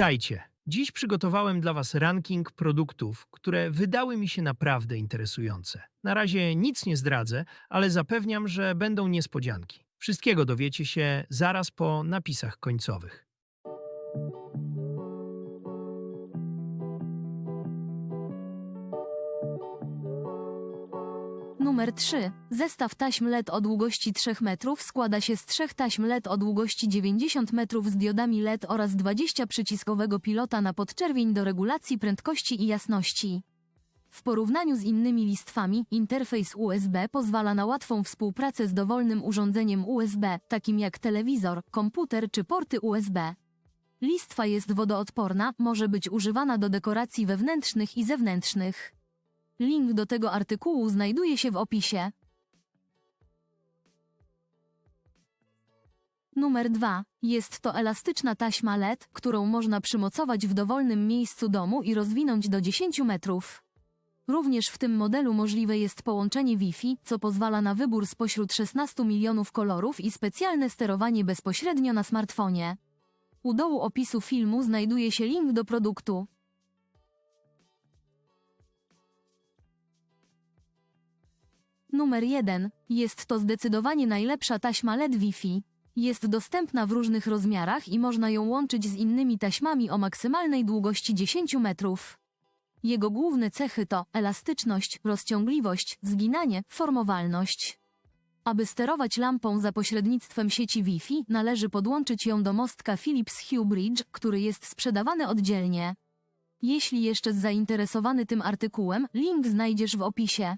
Witajcie. Dziś przygotowałem dla Was ranking produktów, które wydały mi się naprawdę interesujące. Na razie nic nie zdradzę, ale zapewniam, że będą niespodzianki. Wszystkiego dowiecie się zaraz po napisach końcowych. Numer 3. Zestaw taśm LED o długości 3 metrów składa się z trzech taśm LED o długości 90 metrów z diodami LED oraz 20 przyciskowego pilota na podczerwień do regulacji prędkości i jasności. W porównaniu z innymi listwami, interfejs USB pozwala na łatwą współpracę z dowolnym urządzeniem USB, takim jak telewizor, komputer czy porty USB. Listwa jest wodoodporna, może być używana do dekoracji wewnętrznych i zewnętrznych. Link do tego artykułu znajduje się w opisie. Numer 2. Jest to elastyczna taśma LED, którą można przymocować w dowolnym miejscu domu i rozwinąć do 10 metrów. Również w tym modelu możliwe jest połączenie Wi-Fi, co pozwala na wybór spośród 16 milionów kolorów i specjalne sterowanie bezpośrednio na smartfonie. U dołu opisu filmu znajduje się link do produktu. Numer 1. Jest to zdecydowanie najlepsza taśma LED Wi-Fi. Jest dostępna w różnych rozmiarach i można ją łączyć z innymi taśmami o maksymalnej długości 10 metrów. Jego główne cechy to elastyczność, rozciągliwość, zginanie, formowalność. Aby sterować lampą za pośrednictwem sieci Wi-Fi, należy podłączyć ją do mostka Philips Hue Bridge, który jest sprzedawany oddzielnie. Jeśli jeszcze zainteresowany tym artykułem, link znajdziesz w opisie.